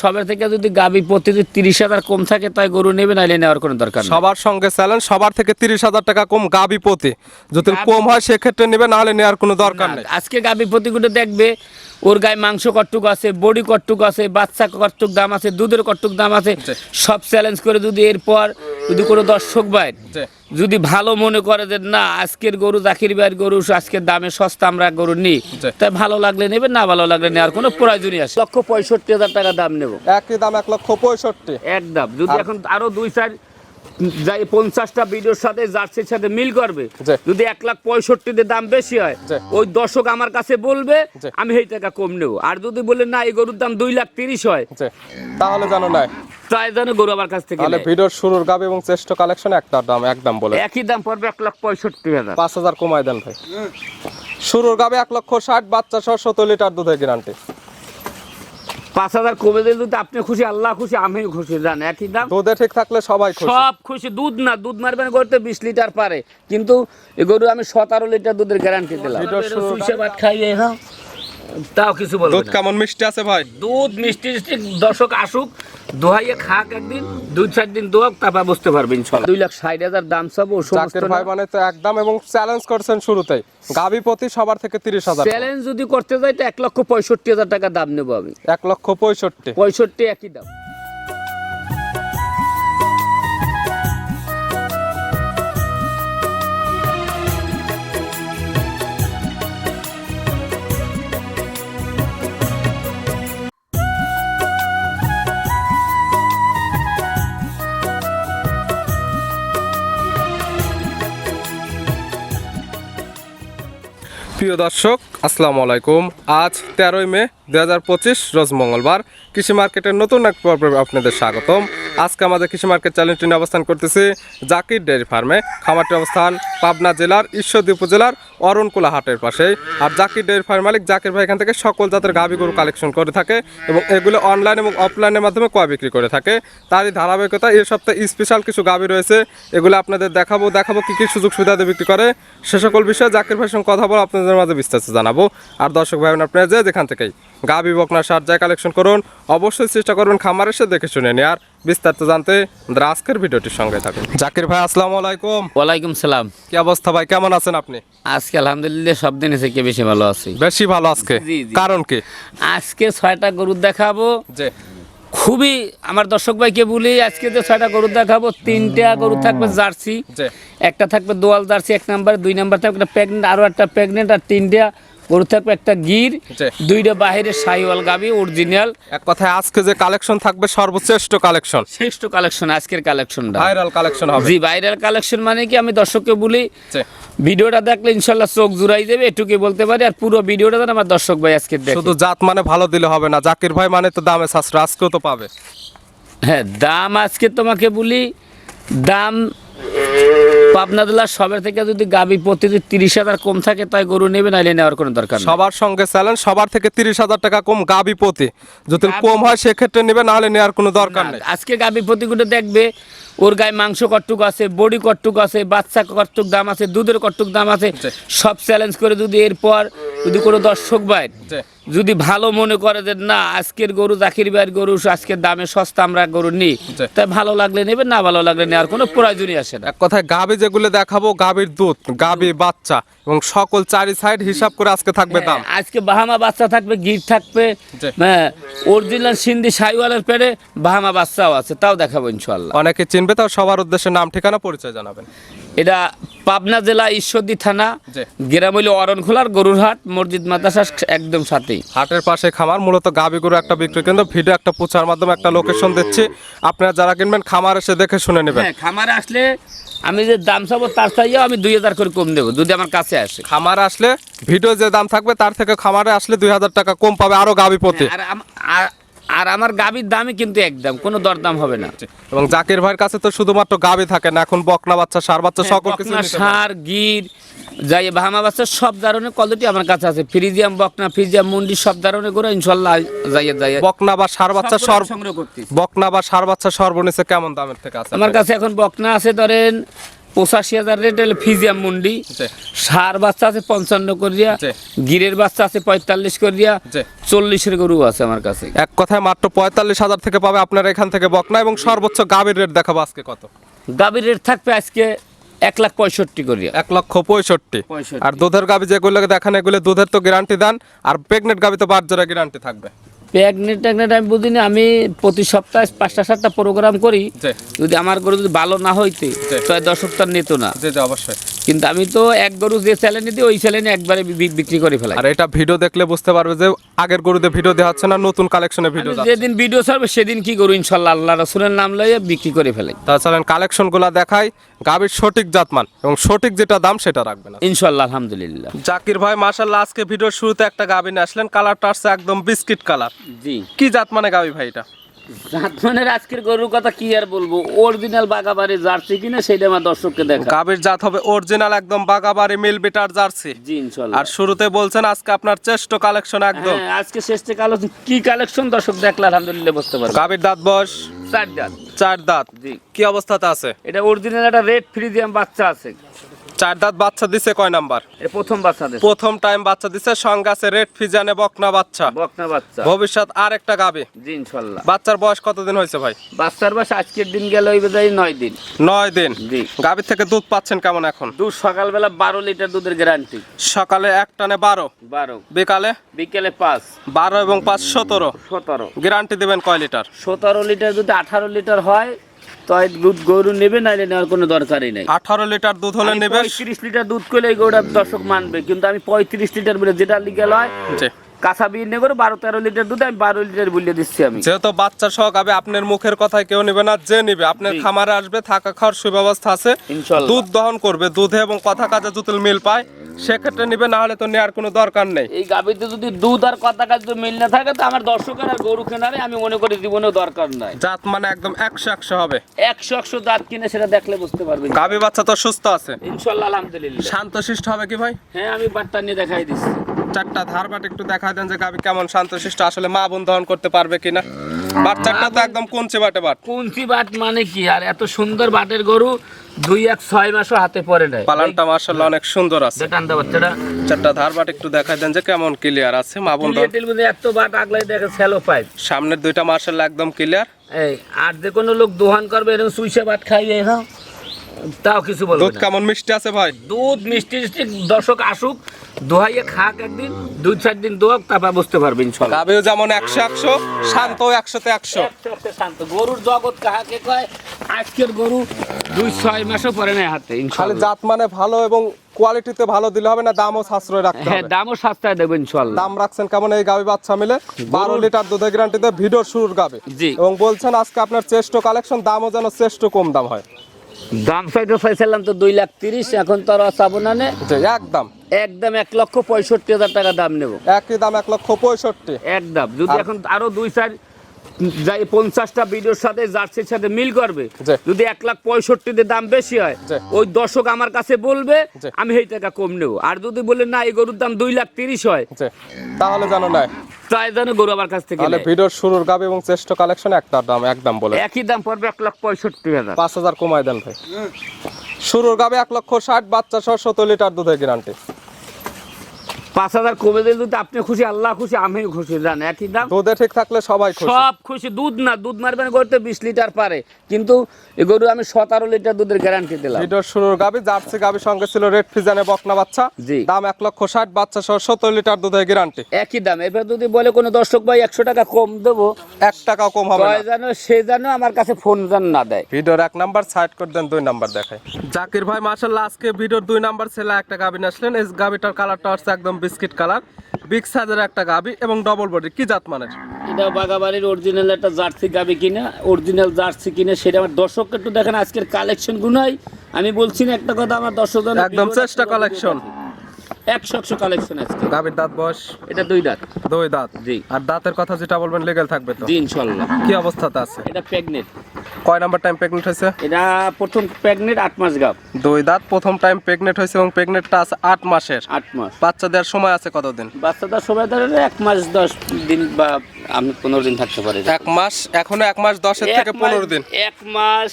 সবের থেকে যদি গাবি তিরিশ হাজার কম থাকে তাই গরু নেবে নাইলে নেওয়ার কোনো দরকার সবার সঙ্গে চ্যালেঞ্জ সবার থেকে তিরিশ হাজার টাকা কম গাবি প্রতি। যদি কম হয় সেক্ষেত্রে নেবে নাহলে নেওয়ার কোনো দরকার নেই। আজকে গাবি প্রতিগুলো দেখবে ওর গায়ে মাংস কট্টুক আছে বডি কট্টুক আছে বাচ্চা কট্টুক দাম আছে দুধের কট্টুক দাম আছে সব চ্যালেঞ্জ করে যদি এরপর যদি কোনো দর্শক জি। যদি ভালো মনে করে যে না আজকের গরু জাকির ভাইয়ের গরু আজকের দামে সস্তা আমরা গরু নিই জি। তাই ভালো লাগলে নেবে না ভালো লাগলে নেওয়ার কোনো প্রয়োজনই আছে। লক্ষ পঁয়ষট্টি হাজার টাকা দাম নেব। একই দাম এক লক্ষ পঁয়ষট্টি। একদম। যদি এখন আরও দুই চার যাই পঞ্চাশটা ভিডিওর সাথে জার্সির সাথে মিল করবে। যদি এক লাখ পঁয়ষট্টিতে দাম বেশি হয় ওই দর্শক আমার কাছে বলবে আমি এই টাকা কম নেব। আর যদি বলে না এই গরুর দাম দুই লাখ তিরিশ হয় তাহলে জানো তাই যেন গরু আমার কাছ থেকে তাহলে নেয়। ভিডিওর শুরুর গাবি এবং চেষ্ট কালেকশন একটা দাম একদম বলে। একই দাম পড়বে এক লাখ পঁয়ষট্টি হাজার। পাঁচ হাজার কমায় দেন ভাই। শুরুর গাবে এক লক্ষ ষাট বাচ্চা সহ সত্তর লিটার দুধের গ্যারান্টি পাঁচ হাজার কমে দিলে দুধ আপনি খুশি আল্লাহ খুশি আমিও খুশি জান একই দাম? দুধে ঠিক থাকলে সবাই খুশি। সব খুশি দুধ না দুধ মারবেন গরুতে বিশ লিটার পারে। কিন্তু এ গরু আমি সতেরো লিটার দুধের গ্যারান্টি দিলাম। সুইসে ভাত খাইয়ে তাও কিছু বলব দুধ কেমন মিষ্টি আছে ভাই? দুধ মিষ্টি মিষ্টি দর্শক আসুক দোহাইয়ে খাক একদিন দুই চার দিন দোয়াক তারপর বুঝতে পারবেন দুই লাখ ষাট হাজার দাম সব ও সমস্ত ভাই মানে তো একদম এবং চ্যালেঞ্জ করছেন শুরুতেই। গাবি প্রতি সবার থেকে তিরিশ হাজার চ্যালেঞ্জ যদি করতে যাই তো এক লক্ষ পঁয়ষট্টি হাজার টাকা দাম নেব আমি। এক লক্ষ পঁয়ষট্টি। পঁয়ষট্টি একই দাম। প্রিয় দর্শক, আসসালামু আলাইকুম। আজ তেরোই মে দু হাজার পঁচিশ, রোজ মঙ্গলবার। কৃষি মার্কেটের নতুন এক পর্বে আপনাদের স্বাগতম। আজকে আমাদের কৃষি মার্কেট চ্যানেলটি নিয়ে অবস্থান করতেছি জাকির ডেয়ারি ফার্মে খামারটির অবস্থান পাবনা জেলার ঈশ্বরদী উপজেলার অরণকুলা হাটের পাশেই। আর জাকির ডেয়ারি ফার্ম মালিক জাকির ভাই এখান থেকে সকল জাতের গাভী গরু কালেকশন করে থাকে এবং এগুলো অনলাইন এবং অফলাইনের মাধ্যমে ক্রয় বিক্রি করে থাকে। তারই ধারাবাহিকতা এই সপ্তাহে স্পেশাল কিছু গাভী রয়েছে, এগুলো আপনাদের দেখাবো দেখাবো কী কী সুযোগ সুবিধা বিক্রি করে। সে সকল বিষয়ে জাকির ভাইয়ের সঙ্গে কথা বলে আপনাদের মাঝে বিস্তারিত জানাব। আর দর্শক ভাই, আপনারা যে যেখান থেকেই গাভী বকনা সার যায় কালেকশন করুন, অবশ্যই চেষ্টা করবেন খামার এসে দেখে শুনে নেওয়ার বিস্তারিত জানতে আমাদের আজকের ভিডিওটির সঙ্গে থাকুন। জাকির ভাই আসসালামু আলাইকুম। ওয়ালাইকুম সালাম। কি অবস্থা ভাই? কেমন আছেন আপনি? আজকে আলহামদুলিল্লাহ সব দিনে থেকে বেশি ভালো আছি। বেশি ভালো আজকে। কারণ কি? আজকে ছয়টা গরু দেখাবো। যে খুবই আমার দর্শক ভাইকে বলি আজকে যে ছয়টা গরু দেখাবো তিনটা গরু থাকবে জার্সি একটা থাকবে দোয়াল জার্সি এক নাম্বার দুই নাম্বার থাকবে একটা প্রেগনেন্ট আরও একটা প্রেগনেন্ট আর তিনটা গরু থাকবে একটা গির দুইটা বাহিরে সাইওয়াল গাবি অরিজিনাল এক কথায় আজকে যে কালেকশন থাকবে সর্বশ্রেষ্ঠ কালেকশন। শ্রেষ্ঠ কালেকশন আজকের কালেকশনটা। ভাইরাল কালেকশন হবে। জি ভাইরাল কালেকশন মানে কি? আমি দর্শককে বলি ভিডিওটা দেখলে ইনশাল্লাহ চোখ জুড়াই দেবে এটুকুই বলতে পারি আর পুরো ভিডিওটা যেন আমার দর্শক ভাই আজকে দেখে। শুধু জাত মানে ভালো দিলে হবে না জাকির ভাই মানে তো দামে শাস্ত্র আজকেও তো পাবে। হ্যাঁ দাম আজকে তোমাকে বলি দাম পাবনা জেলার সবের থেকে যদি গাবি প্রতি যদি তিরিশ হাজার কম থাকে তাই গরু নেবে নাইলে নেওয়ার কোনো দরকার সবার সঙ্গে চ্যালেঞ্জ সবার থেকে তিরিশ হাজার টাকা কম গাবি প্রতি। যদি কম হয় সেক্ষেত্রে নেবে নাহলে নেওয়ার কোনো দরকার নেই। আজকে গাবি প্রতিগুলো দেখবে ওর গায়ে মাংস কট্টুক আছে বডি কট্টুক আছে বাচ্চা কট্টুক দাম আছে দুধের কট্টুক দাম আছে সব চ্যালেঞ্জ করে যদি এরপর যদি কোনো দর্শক ভাই যদি ভালো মনে করে যে না আজকের গরু জাকির ভাইয়ের গরু আজকের দামে সস্তা আমরা গরু নিই তাই ভালো লাগলে নেবে না ভালো লাগলে নেওয়ার কোনো প্রয়োজনই আসে না। এক কথায় গাবি যেগুলো দেখাবো গাবির দুধ গাবি বাচ্চা এবং সকল চারি সাইড হিসাব করে আজকে থাকবে দাম। হ্যাঁ, আজকে বাহামা বাচ্চা থাকবে গির থাকবে। হ্যাঁ অরিজিনাল সিন্ধি সাইওয়ালের পেড়ে বাহামা বাচ্চাও আছে তাও দেখাবো ইনশাল্লাহ অনেকে চিনবে তাও সবার উদ্দেশ্যে নাম ঠিকানা পরিচয় জানাবেন। এটা পাবনা জেলা ঈশ্বরদী থানা। গ্রাম হইল অরণখোলার গরুরহাট মসজিদ মাদ্রাসা একদম সাথেই। হাটের পাশে খামার মূলত গাবি গরু একটা বিক্রি কেন্দ্র ভিডিও একটা প্রচার মাধ্যমে একটা লোকেশন দিচ্ছি। আপনারা যারা কিনবেন খামার এসে দেখে শুনে নেবেন। হ্যাঁ খামারে আসলে আমি যে দাম চাবো তার চাইও আমি দুই হাজার করে কম দেবো যদি আমার কাছে আসে। খামারে আসলে ভিডিও যে দাম থাকবে তার থেকে খামারে আসলে দুই হাজার টাকা কম পাবে আরও গাবি প্রতি। আর আম- আর- আমার গাবির দামই কিন্তু একদম কোনো দরদাম হবে না। এবং জাকির ভাইয়ের কাছে তো শুধুমাত্র গাবি থাকে না এখন বকনা বাচ্চা সার বাচ্চা সকল কিছু হ্যাঁ, নিতে পারবে। ষাঁড় গির যাই বাহামা বাচ্চা সব ধরনের কোয়ালিটি আমার কাছে আছে। ফ্রিজিয়াম বকনা ফ্রিজিয়াম মুন্ডি সব ধরনের করে ইনশাল্লাহ যাইয়ে যাইয়ে। বকনা বা সার বাচ্চা সর্ব সংগ্রহ করতেছি। বকনা বা সার বাচ্চা সর্বনিচে কেমন দামের থেকে আছে? আমার কাছে এখন বকনা আছে ধরেন পঁচাশি হাজার রেট হলে ফিজিয়াম মুন্ডি। সার বাচ্চা আছে পঞ্চান্ন করিয়া গিরের বাচ্চা আছে পঁয়তাল্লিশ করিয়া চল্লিশের গরু আছে আমার কাছে। এক কথায় মাত্র পঁয়তাল্লিশ হাজার থেকে পাবে আপনার এখান থেকে বকনা এবং সর্বোচ্চ গাভীর রেট দেখাবো আজকে কত? গাভীর রেট থাকবে আজকে এক লাখ পঁয়ষট্টি করিয়া। এক লক্ষ পঁয়ষট্টি। আর দুধের গাভী যেগুলোকে দেখান এগুলো দুধের তো গ্যারান্টি দেন আর প্রেগনেন্ট গাভী তো বাদ জোড়া গ্যারান্টি থাকবে। প্রেগনেন্ট ট্যাগনেন্ট আমি বুঝিনি আমি প্রতি সপ্তাহে পাঁচটা সাতটা প্রোগ্রাম করি। যদি আমার গরু যদি ভালো না হইতে। তাহলে দর্শক তার নিত না। অবশ্যই। কিন্তু আমি তো এক গরু যে চ্যালেঞ্জ দিই ওই চ্যালেঞ্জে একবারে বিক্রি করে ফেলাই। আর এটা ভিডিও দেখলে বুঝতে পারবে যে আগের গরুতে ভিডিও দেওয়া হচ্ছে না নতুন কালেকশনে ভিডিও যেদিন ভিডিও ছাড়বো সেদিন কি করু ইনশাল্লাহ আল্লাহ রসুলের নাম লইয়ে বিক্রি করে ফেলাই। তাছাড়া কালেকশনগুলা দেখাই। গাভীর সঠিক জাতমান এবং সঠিক যেটা দাম সেটা রাখবেন ইনশাল্লাহ আলহামদুলিল্লাহ। জাকির ভাই মাশাল্লাহ আজকে ভিডিওর শুরুতে একটা গাভী নিয়ে আসলেন। কালারটা আসছে একদম বিস্কিট কালার জি। কি জাত মানে গাভী ভাই এটা? জাতমানের আজকের গরুর কথা কি আর বলব? অরিজিনাল বাগাবাড়ি জার্সি কিনা সেটা আমার দর্শককে দেখা গাভীর জাত হবে অরিজিনাল একদম বাগাবাড়ি মিল বিটার জার্সি। জি ইনশাল্লাহ। আর শুরুতে বলছেন আজকে আপনার চেষ্ট কালেকশন একদম। হ্যাঁ আজকে শেষে কালো কি কালেকশন দর্শক দেখলে আলহামদুলিল্লাহ বুঝতে পারবে গাভীর দাঁত বয়স? চার দাঁত। চার দাঁত। জি। কি অবস্থাতে আছে? এটা অরিজিনাল একটা রেড ফ্রিজিয়াম বাচ্চা আছে। চার দাঁত বাচ্চা দিছে কয় নাম্বার? প্রথম বাচ্চা দেশ প্রথম টাইম বাচ্চা দিছে সঙ্গে আছে রেড ফিজানে বকনা বাচ্চা। বকনা বাচ্চা। ভবিষ্যৎ আর একটা গাভী জি ইনশাল্লাহ। বাচ্চার বয়স কতদিন হয়েছে ভাই? বাচ্চার বাস আজকের দিন গেল ওই বোধহয় নয় দিন। নয় দিন। জি। গাভীর থেকে দুধ পাচ্ছেন কেমন এখন? দুধ সকালবেলা বারো লিটার দুধের গ্যারান্টি সকালে এক টানে বারো। বারো। বিকালে? বিকেলে পাঁচ। বারো এবং পাঁচ সতেরো। সতেরো। গ্যারান্টি দিবেন কয় লিটার? সতেরো লিটার যদি আঠারো লিটার হয় তাই দুধ গরু নেবে নাইলে নেওয়ার কোনো দরকারই নেই। আঠারো লিটার দুধ হলে নেবে? তিরিশ লিটার দুধ করলে এই গরুটা দর্শক মানবে কিন্তু আমি পঁয়ত্রিশ লিটার বলে যেটা লিগেল হয় কাঁচা বিয়ে বারো তেরো লিটার দুধ আমি বারো লিটার বলিয়ে দিচ্ছি আমি। যেহেতু বাচ্চা সহ গাবে আপনার মুখের কথায় কেউ নেবে না যে নিবে। আপনার খামারে আসবে থাকা খাওয়ার সুব্যবস্থা আছে। দুধ দহন করবে দুধে এবং কথা কাজে জুতুল মিল পায়। সেক্ষেত্রে নিবে না হলে তো নেওয়ার কোনো দরকার নেই। এই গাভীতে যদি দুধ আর কথা কাজ মিল না থাকে তো আমার দর্শকের আর গরু কেনারে আমি মনে করি জীবনেও দরকার নাই। জাত মানে একদম একশো একশো হবে। একশো একশো দাঁত কিনে সেটা দেখলে বুঝতে পারবেন। গাভী বাচ্চা তো সুস্থ আছে। ইনশাল্লাহ আলহামদুলিল্লাহ। শান্তশিষ্ট হবে কি ভাই? হ্যাঁ আমি বার্তা নিয়ে দেখাই দিচ্ছি। চারটা ধার বাট একটু দেখা দেন যে গাভী কেমন শান্তশিষ্ট আসলে মা বোন দহন করতে পারবে কিনা। বাচ্চাটা তো একদম কোনচে বাটে বাট। কুঞ্চি বাট মানে কি? আর এত সুন্দর বাটের গরু দুই এক ছয় মাসও হাতে পড়ে নেয় পালানটা মার্শাল্লাহ অনেক সুন্দর আছে। দা বাচ্চাটা। চারটা ধার বাট একটু দেখা দেন যে কেমন ক্লিয়ার আছে। মা বোন দহন কুলিয়াটির মধ্যে এত বাট আগলাই দেখে স্যালো পাইপ সামনের দুইটা মার্শাল্লাহ একদম ক্লিয়ার এই আর যে কোনো লোক দোহান করবে এরকম সুইসে বাট খাইয়ে না তাও কিছু বলবে দুধ কেমন মিষ্টি আছে ভাই? দুধ মিষ্টি মিষ্টি দর্শক আসুক দোহাইয়ে খাক একদিন দুই চার দিন দোয়াক তারপর বুঝতে যেমন একশো একশো শান্ত একশোতে একশো। শান্ত। গরুর জগৎ কাহাকে কয়? আজকের গরু দুই ছয় মাসও পরে নেয় হাতে খালি জাত মানে ভালো এবং কোয়ালিটিতে ভালো দিলে হবে না দামও সাশ্রয় রাখতে হ্যাঁ দামও সস্তায় দেবো ইনশাল্লাহ। দাম রাখছেন কেমন এই গাবি বাচ্চা মিলে? বারো লিটার দুধের গ্যারান্টিতে ভিডিওর শুরুর গাবে জি। এবং বলছেন আজকে আপনার শ্রেষ্ঠ কালেকশন দামও যেন শ্রেষ্ঠ কম দাম হয়। দাম সাইডে চাইছিলাম তো দুই লাখ তিরিশ এখন তো আর চাবো না একদম। একদম এক লক্ষ পঁয়ষট্টি হাজার টাকা দাম নেব। একই দাম এক লক্ষ পঁয়ষট্টি। একদম। যদি এখন আরও দুই চার যাই পঞ্চাশটা ভিডিওর সাথে জার্সির সাথে মিল করবে যদি এক লাখ পঁয়ষট্টিতে দাম বেশি হয় ওই দর্শক আমার কাছে বলবে আমি এই টাকা কম নেব। আর যদি বলে না এই গরুর দাম দুই লাখ তিরিশ হয় তাহলে জানো না তাই গরু আমার কাছ থেকে তাহলে নেয়। ভিডিওর শুরুর গাবে এবং শ্রেষ্ঠ কালেকশন দাম একদম বলে। একই দাম পড়বে এক লাখ পঁয়ষট্টি হাজার। পাঁচ হাজার কমায় দেন ভাই। শুরুর গাবে এক লক্ষ ষাট বাচ্চা সহ সত্তর লিটার দুধের গ্যারান্টি পাঁচ হাজার কমে দিলে যদি আপনি খুশি আল্লাহ খুশি আমিও খুশি জান একই দাম? দুধে ঠিক থাকলে সবাই খুশি। সব খুশি দুধ না দুধ মারবেন করতে বিশ লিটার পারে। কিন্তু এই গরু আমি সতেরো লিটার দুধের গ্যারান্টি দিলাম। ভিডিওর শুরুর গাবি জার্সি গাবি সঙ্গে ছিল রেড ফিজানে বকনা বাচ্চা। জি। দাম এক লক্ষ ষাট বাচ্চা সহ সত্তর লিটার দুধের গ্যারান্টি একই দাম। এবার যদি বলে কোনো দর্শক ভাই একশো টাকা কম দেবো এক টাকাও কম হবে না। যেন সে যেন আমার কাছে ফোন যেন না দেয়। ভিডিওর এক নাম্বার সাইড করে দেন দুই নাম্বার দেখায়। জাকির ভাই মার্শাল্লাহ আজকে ভিডিওর দুই নাম্বার ছেলে একটা গাবি আসলেন। এই গাবিটার কালারটা হচ্ছে একদম বিস্কিট কালার বিগ সাইজের একটা গাবি এবং ডবল বডি কি জাত মানের এটা বাগাবাড়ির অরিজিনাল একটা জার্সি গাবি কিনা অরিজিনাল জার্সি কিনে সেটা আমার দর্শককে একটু দেখেন আজকের কালেকশন গুনাই আমি বলছি না একটা কথা আমার দর্শক একদম চেষ্টা। দেখে। একশো একশো কালেকশন আজকে। গাবির দাঁত বয়স? এটা দুই দাঁত। দুই দাঁত। জি। আর দাঁতের কথা যেটা বলবেন লিগেল থাকবে তো? জি ইনশাল্লাহ কি অবস্থাতে আছে? এটা প্রেগনেন্ট কয় নাম্বার টাইম প্রেগনেন্ট হয়েছে? এটা প্রথম প্রেগনেন্ট আট মাস গাব। দুই দাঁত প্রথম টাইম প্রেগনেন্ট হয়েছে এবং প্রেগনেন্টটা আছে আট মাসের। আট মাস। বাচ্চা দেওয়ার সময় আছে কতদিন? বাচ্চাটার সময় ধরে এক মাস দশ দিন বা আমি পনেরো দিন থাকতে পারি। এক মাস এখনও এক মাস দশের থেকে পনেরো দিন। এক মাস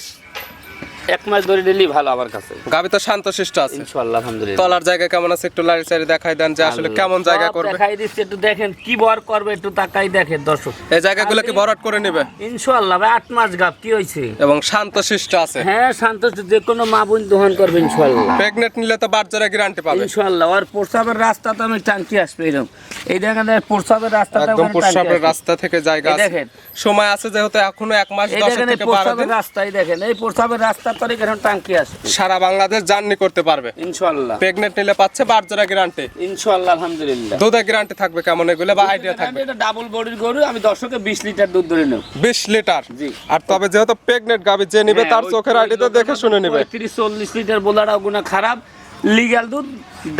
এক মাস ধরে নিলেই ভালো আমার কাছে। গাবি তো শান্তশিষ্ট আছে। ইনশাআল্লাহ আলহামদুলিল্লাহ। তলার জায়গা কেমন আছে একটু লাড়ি চাড়ি দেখাই দেন যে আসলে কেমন জায়গা করবে। দেখাই দিচ্ছে একটু দেখেন কি বর করবে একটু তাকাই দেখেন দর্শক। এই জায়গাগুলো কি ভরাট করে নেবে? ইনশাআল্লাহ ভাই আট মাস গাপ কি হয়েছে এবং শান্তশিষ্ট আছে। হ্যাঁ সন্তোষ যে কোনো মা বোন দোহন করবে ইনশাআল্লাহ। প্রেগনেন্ট নিলে তো বাচ্চারা গ্যারান্টি পাবে? ইনশাআল্লাহ আর প্রস্রাবের রাস্তা তো আমি টাঙ্কি আসবে এরকম। এই দেখেন এই প্রস্রাবের রাস্তাটা একদম আসবে। রাস্তা থেকে জায়গা আছে। দেখেন। সময় আছে যেহেতু এখনও এক মাস এই দশ দেখেন এই থেকে বারো প্রস্রাবের দিন। রাস্তাই দেখেন এই প্রস্রাবের রাস্তার তরে এখন টাঙ্কি আসবে সারা বাংলাদেশ জার্নি করতে পারবে। ইনশাআল্লাহ। প্রেগনেন্ট নিলে পাচ্ছে বাচ্চারা গ্যারান্টি ইনশাআল্লাহ আলহামদুলিল্লাহ। দুধে গ্যারান্টি থাকবে কেমন? এগুলো বা আইডিয়া থাকবে? এটা ডাবল বডির গরু আমি দর্শকে বিশ লিটার দুধ ধরে নেব। বিশ লিটার? জি। আর তবে যেহেতু প্রেগনেন্ট গাবি যে নিবে তার চোখের আইডিতে দেখে শুনে নিবে। তিরিশ চল্লিশ লিটার বোলাটাও গুণা খারাপ। লিগ্যাল দুধ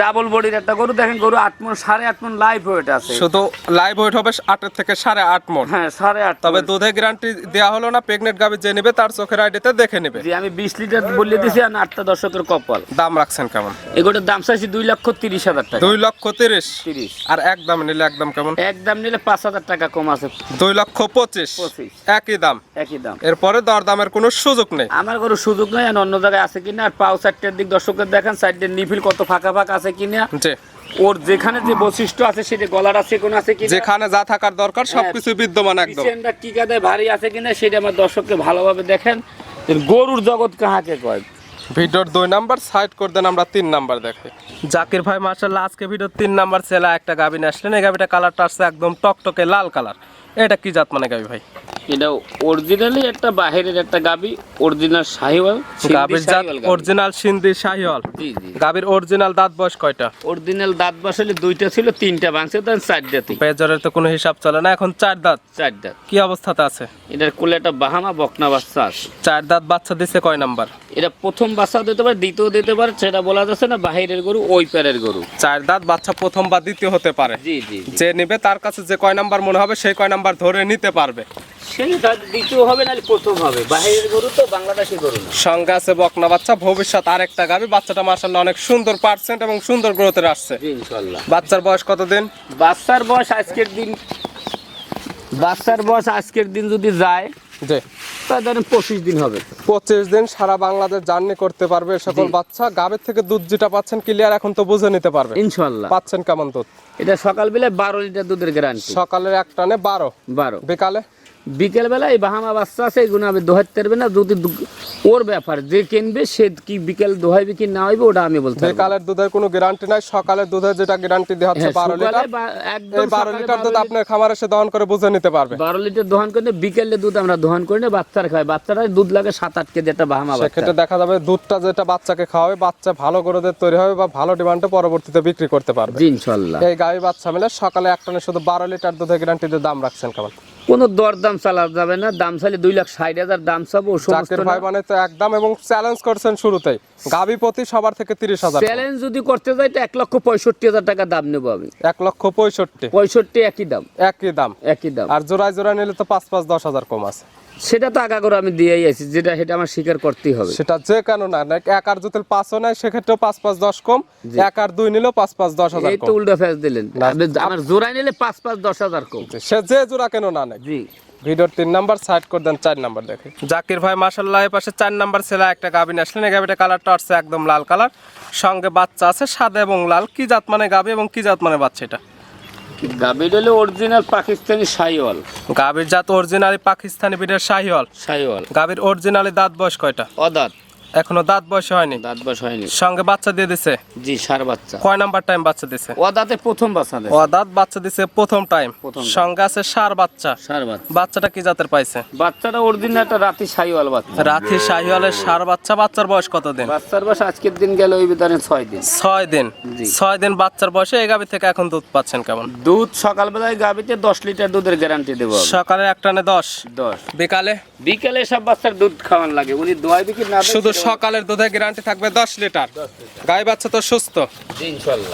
ডাবল বডির একটা গরু। দেখেন গরু আট মন সাড়ে আট মন লাইভ ওয়েট আছে। শুধু লাইভ ওয়েট হবে আটের থেকে সাড়ে আট মন। হ্যাঁ সাড়ে আট তবে দুধে গ্যারান্টি দেওয়া হলো না প্রেগনেন্ট গাবি যে নিবে তার চোখের আইডিতে দেখে নিবে। জি আমি বিশ লিটার বলে দিছি আর আটটা দর্শকের কপাল। দাম রাখছেন কেমন? এগুলোর দাম চাইছি দুই লক্ষ তিরিশ হাজার টাকা। দুই লক্ষ তিরিশ? তিরিশ। আর একদম নিলে একদম কেমন? একদম নিলে পাঁচ হাজার টাকা কম আছে। দুই লক্ষ পঁচিশ। পঁচিশ। একই দাম। একই দাম। এরপরে দর দামের কোনো সুযোগ নেই। আমার কোনো সুযোগ নেই আর অন্য জায়গায় আছে কিনা আর পাও সাইডটার দিক দর্শকের দেখেন সাইডের নিফিল কত ফাঁকা ফাঁকা আছে কিনা? ওর যেখানে যে বৈশিষ্ট্য আছে সেটা গলার আছে কোন আছে কিনা? যেখানে যা থাকার দরকার সবকিছু বিদ্যমান একদম। পিছনটা কি কাদে ভারী আছে কিনা সেটা আমার দর্শককে ভালোভাবে দেখেন। গরুর জগৎ কাহাকে কয়? ভিডিওর দুই নাম্বার সাইড করে দেন আমরা তিন নাম্বার দেখে। জাকির ভাই মার্শাল্লাহ আজকে ভিডিওর তিন নাম্বার ছেলে একটা গাবি নিয়ে আসলেন। এই গাবিটা কালারটা আসছে একদম টকটকে লাল কালার এটা কি জাত মানে গাবি ভাই? এটা অরিজিনালি একটা বাহিরের একটা গাবি অরিজিনাল শাহিওয়াল গাবির জাত অরিজিনাল সিন্ধি শাহিওয়াল। জি জি। গাবির অরিজিনাল দাঁত বয়স কয়টা? অরিজিনাল দাঁত বসালে দুইটা ছিল তিনটা ভাঙছে চার দাঁতই পেজরের তো কোনো হিসাব চলে না এখন চার দাঁত। চার দাঁত। কি অবস্থাতে আছে? এটার কোলে একটা বাহামা বকনা বাচ্চা আছে। চার দাঁত বাচ্চা দিছে কয় নাম্বার? এটা প্রথম বাচ্চা দিতে পারে দ্বিতীয় দিতে পারে সেটা বলা যাচ্ছে না বাহিরের গরু ওই প্যারের গরু। চার দাঁত বাচ্চা প্রথম বা দ্বিতীয় হতে পারে। জি জি। যে নিবে তার কাছে যে কয় নাম্বার মনে হবে সেই কয় নাম্বার ধরে নিতে পারবে। সেই দাঁত দ্বিতীয় হবে নাহলে প্রথম হবে। বাহিরের গরু তো বাংলাদেশের গরু না। সঙ্গে আছে বকনা বাচ্চা ভবিষ্যৎ আরেকটা গাবি। বাচ্চাটা মার্শাল্লাহ অনেক সুন্দর পার্সেন্ট এবং সুন্দর গ্রোথের আসছে। ইনশাল্লাহ বাচ্চার বয়স কতদিন? বাচ্চার বয়স আজকের দিন বাচ্চার বয়স আজকের দিন যদি যায় জি। তাহলে ধরেন পঁচিশ দিন হবে। পঁচিশ দিন সারা বাংলাদেশ জার্নি করতে পারবে সকল বাচ্চা। গাবের থেকে দুধ যেটা পাচ্ছেন ক্লিয়ার এখন তো বুঝে নিতে পারবে। ইনশাল্লাহ পাচ্ছেন কেমন দুধ? এটা সকালবেলায় বারো লিটার দুধের গ্যারান্টি সকালের এক টানে বারো। বারো। বিকালে? বিকেল বেলা এই বাহামা বাচ্চা আছে এগুলো আমি দোহাইতে পারবে না যদি ওর ব্যাপার যে কিনবে সে কি বিকেল দোহাইবে কি না হইবে ওটা আমি বলতে বিকালের দুধের কোনো গ্যারান্টি নাই সকালের দুধের যেটা গ্যারান্টি দেওয়া হচ্ছে হ্যাঁ, বারো সকালে লিটার একদম এই বারো সকালে লিটার দুধ আপনার খামারে সে দহন করে বুঝে নিতে পারবে। বারো লিটার দোহান করে বিকেলে দুধ আমরা দোহান করে নিয়ে বাচ্চারা খাই বাচ্চারা দুধ লাগে সাত আট কেজি একটা বাহামা বাচ্চা। সেক্ষেত্রে দেখা যাবে দুধটা যেটা বাচ্চাকে খাওয়াবে বাচ্চা ভালো গ্রোথের তৈরি হবে বা ভালো ডিমান্ডে পরবর্তীতে বিক্রি করতে পারবে। ইনশাল্লাহ। এই গাভী বাচ্চা মিলে সকালে এক টানে শুধু বারো লিটার দুধের গ্যারান্টিতে দাম রাখছেন কেমন কোনো দরদাম চালা যাবে না দাম চাইলে দুই লাখ ষাট হাজার দাম চাবো জাকির ভাই মানে তো একদম এবং চ্যালেঞ্জ করছেন শুরুতেই। গাবি প্রতি সবার থেকে তিরিশ হাজার চ্যালেঞ্জ যদি করতে যাই তো এক লক্ষ পঁয়ষট্টি হাজার টাকা দাম নেব আমি। এক লক্ষ পঁয়ষট্টি। পঁয়ষট্টি একই দাম। একই দাম। একই দাম। আর জোড়ায় জোড়ায় নিলে তো পাঁচ পাঁচ দশ হাজার কম আছে। সেটা তো আগা করে আমি দিয়েই আছি যেটা সেটা আমার স্বীকার করতেই হবে। সেটা যে কেন না এক আর যদি পাঁচও নেয় সেক্ষেত্রেও পাঁচ পাঁচ দশ কম এক আর দুই নিলেও পাঁচ পাঁচ দশ হাজার এই তো উল্টা ফেস দিলেন। আমার জোড়ায় নিলে পাঁচ পাঁচ দশ হাজার কম। সে যে জোড়া কেন না নেয় জি। ভিডিওর তিন নাম্বার সাইড করে দেন চার নাম্বার দেখে। জাকির ভাই মাসাল্লাহ পাশে চার নাম্বার ছেলে একটা গাবিন আসলেন। এই গাবিটা কালারটা আসছে একদম লাল কালার সঙ্গে বাচ্চা আছে সাদা এবং লাল। কি জাত মানে গাবি এবং কি জাত মানে বাচ্চা এটা? গাবিড হলে অরিজিনাল পাকিস্তানি সাইওয়াল গাবির জাত অরিজিনালি পাকিস্তানি বিটের শাহিওয়াল। সাইওয়াল গাবির অরিজিনালি দাঁত বয়স কয়টা? অদাত। এখনও দাঁত বয়স হয়নি? দাঁত বাস হয়নি। সঙ্গে বাচ্চা দিয়ে দিছে? জি সার বাচ্চা। কয় নাম্বার টাইম বাচ্চা দিছে? অদাতে প্রথম বাচ্চা দেয় ও দাঁত বাচ্চা দিছে প্রথম টাইম সঙ্গে আছে সার বাচ্চা। সার বাচ্চা। বাচ্চাটা কি জাতের পাইছে? বাচ্চাটা অরিজিনাল একটা রাতি সাইওয়াল বাচ্চা। রাথি শাহিওয়ালের সার বাচ্চা। বাচ্চার বয়স কতদিন? বাচ্চার বাস আজকের দিন গেল ওই বিধানে ছয় দিন। ছয় দিন। ছয় দিন বাচ্চার বয়সে এই গাভি থেকে এখন দুধ পাচ্ছেন কেমন? দুধ সকালবেলায় গাবিতে দশ লিটার দুধের গ্যারান্টি দেবো সকালে এক টানে দশ? দশ। বিকালে? বিকেলে সব বাচ্চার দুধ খাওয়ান লাগে। উনি দোয়াই বিক্রি না শুধু সকালের দুধে গ্যারান্টি থাকবে দশ লিটার। গাই বাচ্চা তো সুস্থ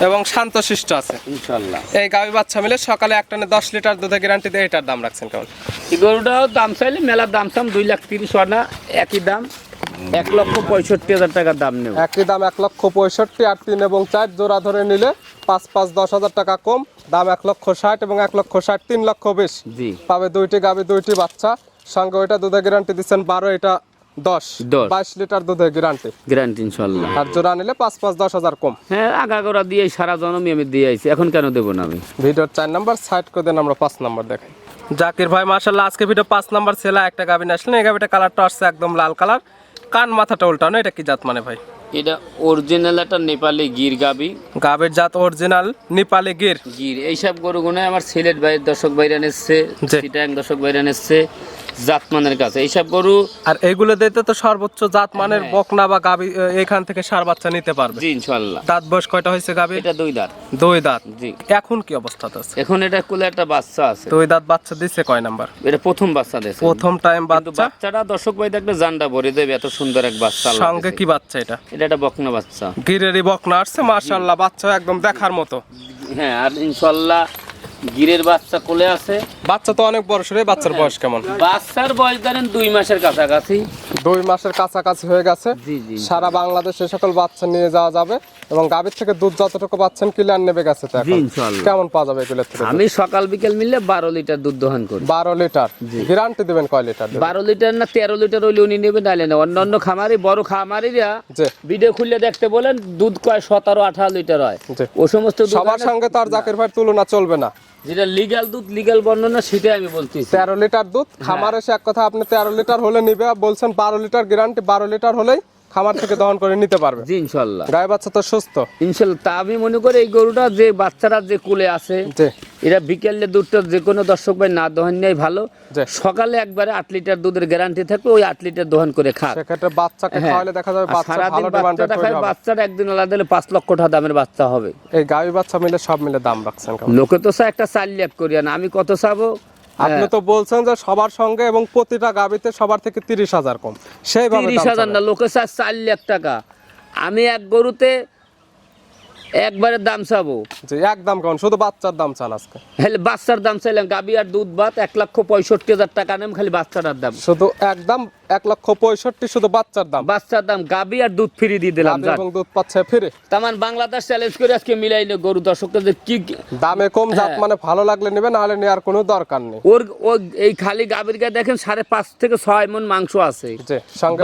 এবং শান্তশিষ্ট আছে। ইনশাল্লাহ। এই গাভী বাচ্চা মিলে সকালে এক টানে দশ লিটার দুধে গ্যারান্টি দিয়ে এটার দাম রাখছেন কেমন? এই গরুটাও দাম চাইলে মেলার দাম চাম দুই লাখ তিরিশ আনা একই দাম। এক লক্ষ পঁয়ষট্টি হাজার টাকার দাম নেব। একই দাম এক লক্ষ পঁয়ষট্টি আর তিন এবং চার জোড়া ধরে নিলে পাঁচ পাঁচ দশ হাজার টাকা কম দাম এক লক্ষ ষাট এবং এক লক্ষ ষাট তিন লক্ষ বিশ। জি। পাবে দুইটি গাভী দুইটি বাচ্চা। সঙ্গে ওইটা দুধে গ্যারান্টি দিচ্ছেন বারো এটা দশ। বাইশ লিটার দুধের গ্যারান্টি গ্যারান্টি ইনশাল্লাহ আর জোড়া নিলে পাঁচ পাঁচ দশ হাজার কম। হ্যাঁ আগাগোড়া দিয়ে সারা জনমই আমি দিয়ে আইছি। এখন কেন দেবো না আমি? ভিডিওর চার নাম্বার সাইড করে দেন আমরা পাঁচ নাম্বার দেখাই। জাকির ভাই মার্শাল্লাহ আজকে ভিডিও পাঁচ নাম্বার ছেলে একটা গাবিন আসলেন। এই গাবিটা কালারটা আসছে একদম লাল কালার কান মাথাটা উল্টানো এটা কি জাত মানে ভাই? এটা অরিজিনাল একটা নেপালি গির গাবি। গাবের জাত অরিজিনাল নেপালি গির। গির। এইসব গরুগুলো আমার সিলেট বাইরের দর্শক বাইরে এসছে জি। সিটাং দর্শক বাইরে এসছে জাতমানের কাছে এইসব গরু আর এইগুলো দিতে তো সর্বোচ্চ জাত মানের হ্যাঁ। বকনা বা গাবি এখান থেকে সার বাচ্চা নিতে পারবে। জি ইনশাল্লাহ দাঁত বয়স কয়টা হয়েছে গাবি এটা দুই দাঁত। দুই দাঁত। জি। এখন কি অবস্থাতে আছে? এখন এটা কুলে একটা বাচ্চা আছে। দুই দাঁত বাচ্চা দিচ্ছে কয় নাম্বার? এটা প্রথম বাচ্চা দিয়েছে। প্রথম টাইম বাচ্চা? বাচ্চাটা দর্শক ভাই দেখলে জানটা ভরে দেবে এত সুন্দর এক বাচ্চা সঙ্গে কি বাচ্চা এটা? এটা একটা বকনা বাচ্চা। গিরেরই বকনা আসছে মার্শাল্লাহ বাচ্চা একদম দেখার মতো। হ্যাঁ আর ইনশাল্লাহ গিরের বাচ্চা কোলে আছে। বাচ্চা তো অনেক বড় সরে বাচ্চার বয়স কেমন? বাচ্চার বয়স ধরেন দুই মাসের কাছাকাছি। দুই মাসের কাছাকাছি হয়ে গেছে। সারা বাংলাদেশে সকল বাচ্চা নিয়ে যাওয়া যাবে এবং গাভীর থেকে দুধ যতটুকু পাচ্ছেন ক্লিয়ার নেবে গেছে তো এখন। কেমন পাওয়া যাবে এগুলোর থেকে? আমি সকাল বিকেল মিললে বারো লিটার দুধ দহন করি। বারো লিটার। গ্যারান্টি দেবেন কয় লিটার বারো লিটার না তেরো লিটার হলে উনি নেবেন না অন্য অন্য খামারি বড় খামারিরা ভিডিও খুললে দেখতে বলেন দুধ কয় সতেরো আঠারো লিটার হয়। ও সমস্ত সবার সঙ্গে তো আর জাকির ভাই তুলনা চলবে না। যেটা লিগাল দুধ লিগাল বর্ণনা সেটাই আমি বলতেছি। তেরো লিটার দুধ খামারে সে এক কথা আপনি তেরো লিটার হলে নিবে বলছেন বারো লিটার গ্যারান্টি বারো লিটার হলেই খামার থেকে দহন করে নিতে পারবে। জি ইনশাল্লাহ। গায়ে বাচ্চা তো সুস্থ। ইনশাল্লাহ তা আমি মনে করি এই গরুটা যে বাচ্চারা যে কুলে আছে এরা বিকেলে দুধটা যে কোনো দর্শক ভাই না দহন নেই ভালো। সকালে একবারে আট লিটার দুধের গ্যারান্টি থাকবে ওই আট লিটার দহন করে খাক। সেক্ষেত্রে বাচ্চাকে হ্যাঁ। খাওয়ালে দেখা যাবে বাচ্চা ভালো বাচ্চাটা খায় হবে বাচ্চাটা একদিন আলাদা দিলে পাঁচ লক্ষ টাকা দামের বাচ্চা হবে। এই গাভী বাচ্চা মিলে সব মিলে দাম রাখছেন? লোকে তো চা একটা চার লাখ করিয়া না আমি কত চাবো? আপনি তো বলছেন যে সবার সঙ্গে এবং প্রতিটা গাবিতে সবার থেকে তিরিশ হাজার কম। সেইভাবে তিরিশ হাজার না লোকে চার লাখ টাকা। আমি এক গরুতে একবারের দাম চাবো। জি একদম কেমন? শুধু বাচ্চার দাম চান আজকে? হলে বাচ্চার দাম চাইলাম গাবি আর দুধ ভাত এক লক্ষ পঁয়ষট্টি হাজার টাকা নেম খালি বাচ্চাটার দাম। শুধু একদম এক লক্ষ পঁয়ষট্টি শুধু বাচ্চার দাম। বাচ্চার দাম গাবি আর দুধ ফ্রি দিয়ে দিলাম এবং দুধ পাচ্ছে ফিরে। তামান বাংলাদেশ চ্যালেঞ্জ করে আজকে মিলাইলে গরু দর্শকদের যে কি দামে কম জাত হ্যাঁ। মানে ভালো লাগলে নেবে নাহলে নেওয়ার কোনো দরকার নেই। ওর ও এই খালি গাবির গায়ে দেখেন সাড়ে পাঁচ থেকে ছয় মন মাংস আছে।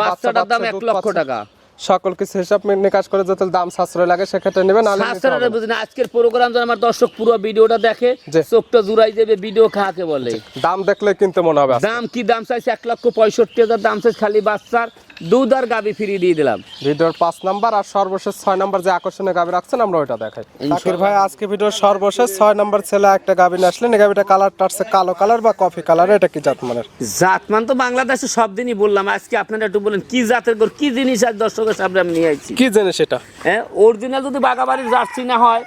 বাচ্চাটার দাম এক লক্ষ টাকা। সকল কিছু হিসাব মি- নিকাশ করে যাতে দাম সাশ্রয় লাগে সেক্ষেত্রে নেবে নাহলে নিতে না। বুঝি না, আজকের প্রোগ্রাম যেন আমার দর্শক পুরো ভিডিওটা দেখে। চোখটা জুড়াই দেবে ভিডিও খাকে বলে। দাম দেখলে কিনতে মনে হবে দাম কি দাম চাইছে? এক লক্ষ পঁয়ষট্টি হাজার দাম চাইছে খালি বাচ্চার। দুধ আর গাবি ফ্রি দিয়ে দিলাম। ভিডিওর পাঁচ নাম্বার আর সর্বশেষ ছয় নাম্বার যে আকর্ষণীয় গাভি রাখছেন আমরা ওইটা দেখাই। জাকির ভাই আজকে ভিডিওর সর্বশেষ ছয় নাম্বার ছেলে একটা গাভি নিয়ে আসলেন। এই গাভিটা কালারটা আসছে কালো কালার বা কফি কালার এটা কি জাত মানের জাতমান তো বাংলাদেশে সব দিনই বললাম। আজকে আপনারা একটু বলেন কি জাতের গরু কি জিনিস আজ দর্শকের সামনে আমি নিয়ে আইছি? কি জিনিস এটা? হ্যাঁ অরিজিনাল যদি বাগাবাড়ির জার্সি না হয়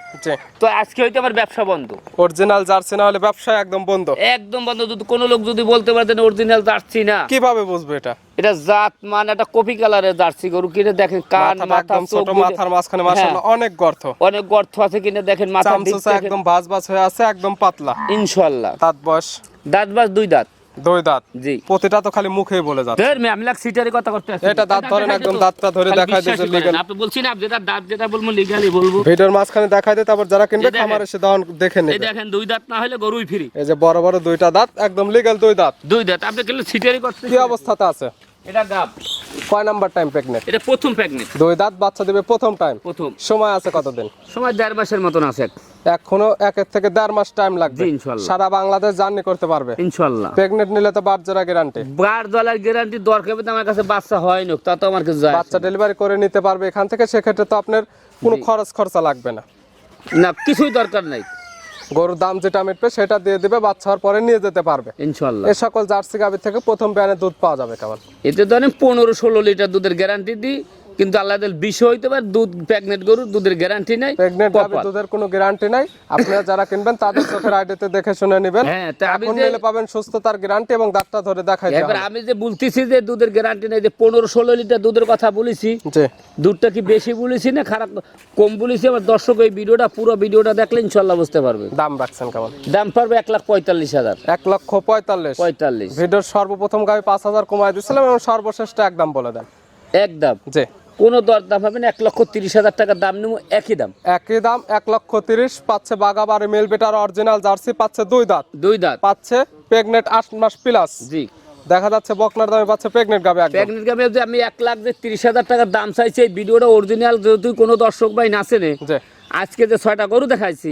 তো আজকে হয়তো আমার ব্যবসা বন্ধ। অরিজিনাল জার্সি না হলে ব্যবসা একদম বন্ধ। একদম বন্ধ। যদি কোনো লোক যদি বলতে পারতেন অরিজিনাল জার্সি না। কীভাবে বুঝবে এটা? এটা জাত মানে একটা কপি কালারের জার্সি গরু কিনে দেখেন কান মাথা ছোট মাথার মাঝখানে মাশাআল্লাহ অনেক গর্ত। অনেক গর্ত আছে কিনে দেখেন মাথা একদম ভাজ ভাজ হয়ে আছে একদম পাতলা। ইনশাল্লাহ দাঁত বয়স? দাঁত বাস দুই দাঁত। দুই দাঁত। জি। প্রতিটা তো খালি মুখেই বলে যাচ্ছে। ধর আমি সিটারি কথা করতে আসি। এটা দাঁত ধরেন, একদম দাঁতটা ধরে দেখায় বিশ্বাসই দিয়েছে করেন। আপনি যেটা দাঁত যেটা বলব লিগালি বলব। ভিডিওর মাঝখানে দেখাই দেয় তারপর যারা কিনবে। খামার এসে দেখে এই দেখেন দুই দাঁত না হলে গরুই ফ্রি। এই যে বড় বড় দুইটা দাঁত একদম লিগ্যাল দুই দাঁত। দুই দাঁত আপনি সিটারি করতে কি অবস্থাতে আছে? এটা গাব। কয় নাম্বার টাইম প্রেগনেন্ট এটা প্রথম প্রেগনেন্ট দুই দাঁত বাচ্চা দিবে প্রথম টাইম প্রথম। সময় আছে কতদিন? সময় দেড় মাসের মতন আছে। এখনও একের থেকে দেড় মাস টাইম লাগবে। সারা বাংলাদেশ জার্নি করতে পারবে। ইনশাল্লাহ। প্রেগনেন্ট নিলে তো বাচ্চারা গ্যারান্টি বার দলার গ্যারান্টি দরকার হবে আমার কাছে বাচ্চা হয় না তা তো আমার কাছে যায় বাচ্চা ডেলিভারি করে নিতে পারবে এখান থেকে সেক্ষেত্রে তো আপনার কোনো খরচ খরচা লাগবে না। না কিছুই দরকার নাই। গরুর দাম যেটা মিটবে সেটা দিয়ে দিবে বাচ্চা হওয়ার পরে নিয়ে যেতে পারবে। ইনশাল্লাহ এ সকল জার্সি গাভি থেকে প্রথম ব্যানে দুধ পাওয়া যাবে কেমন এতে ধরেন পনেরো ষোলো লিটার দুধের গ্যারান্টি দিই কিন্তু আল্লাহ দিল বিষ হইতে পারে দুধ প্রেগনেন্ট গরুর দুধের গ্যারান্টি নাই প্রেগনেন্ট গাভি দুধের কোনো গ্যারান্টি নাই। আপনারা যারা কিনবেন তাদের চোখের আইডিতে দেখে শুনে নেবেন। হ্যাঁ তা আমি যে পাবেন সুস্থতার গ্যারান্টি এবং দাঁতটা ধরে দেখাই দেওয়া এবার আমি যে বলতেছি যে দুধের গ্যারান্টি নাই যে পনেরো ষোলো লিটার দুধের কথা বলেছি জি। দুধটা কি বেশি বলেছি না খারাপ? কম বলেছি আমার দর্শক এই ভিডিওটা পুরো ভিডিওটা দেখলে ইনশাল্লাহ বুঝতে পারবে। দাম রাখছেন কেমন? দাম পারবে এক লাখ পঁয়তাল্লিশ হাজার। এক লক্ষ পঁয়তাল্লিশ। পঁয়তাল্লিশ। ভিডিওর সর্বপ্রথম পাঁচ হাজার কমাই দিচ্ছিলাম এবং সর্বশেষটা একদম বলে দেন। একদম। জি। কোনো দর দাম হবে না এক লক্ষ তিরিশ হাজার টাকা দাম নেব একই দাম। একই দাম এক লক্ষ তিরিশ পাচ্ছে বাগাবাড়ি মিল বেটার অরিজিনাল জার্সি পাচ্ছে দুই দাঁত। দুই দাঁত। পাচ্ছে প্রেগনেন্ট আট মাস প্লাস জি। দেখা যাচ্ছে বকনার দামে পাচ্ছে প্রেগনেন্ট গাবে প্রেগনেন্ট গাবে যে আমি এক লাখ যে তিরিশ হাজার টাকার দাম চাইছি এই ভিডিওটা অরিজিনাল যেহেতু কোনো দর্শক ভাই নাচেনে আজকে যে ছয়টা গরু দেখাইছি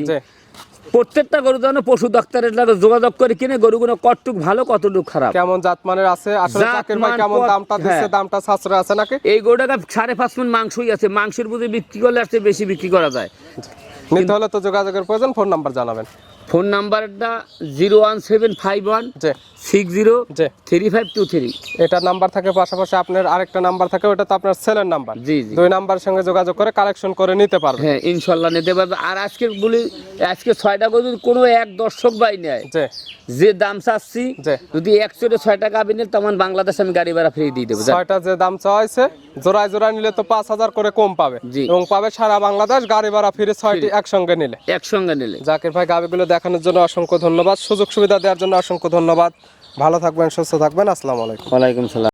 প্রত্যেকটা গরু যেন পশু ডাক্তারের লাগে যোগাযোগ করে কিনে গরুগুলো কতটুক ভালো কতটুক খারাপ। কেমন জাত মানের আছে? আসলে জাত ভাই কেমন দামটা দিচ্ছে হ্যাঁ। দামটা সাশ্রয় আছে নাকি? এই গরুটাকে সাড়ে পাঁচ মিনিট মাংসই আছে মাংসের বুঝে বিক্রি করলে আসতে বেশি বিক্রি করা যায়। নিতে হলে তো যোগাযোগের প্রয়োজন ফোন নাম্বার জানাবেন। ফোন নাম্বারটা zero one seven five one six zero three five two three. এটা নাম্বার থাকে পাশাপাশি আপনার আরেকটা নাম্বার থাকে ওটা তো আপনার সেলের নাম্বার। জি জি। দুই নাম্বারের সঙ্গে যোগাযোগ করে কালেকশন করে নিতে পারবেন। হ্যাঁ ইনশাল্লাহ নিতে পারবে আর আজকে বলি আজকে ছয়টা গরু যদি কোনো এক দর্শক বাই নেয় যে দাম চাচ্ছি যদি একশোতে ছয় টাকা আবি নেন তখন বাংলাদেশ আমি গাড়ি ভাড়া ফ্রি দিয়ে দেবো। ছয়টা যে দাম চাওয়া হয়েছে জোড়ায় জোড়ায় নিলে তো পাঁচ হাজার করে কম পাবে। এবং পাবে সারা বাংলাদেশ গাড়ি ভাড়া ফিরে ছয়টি একসঙ্গে নিলে। একসঙ্গে নিলে। জাকির ভাই গাবিগুলো দেখানোর জন্য অসংখ্য ধন্যবাদ। সুযোগ সুবিধা দেওয়ার জন্য অসংখ্য ধন্যবাদ। ভালো থাকবেন, সুস্থ থাকবেন। আসসালামু আলাইকুম। ওয়ালাইকুম সালাম।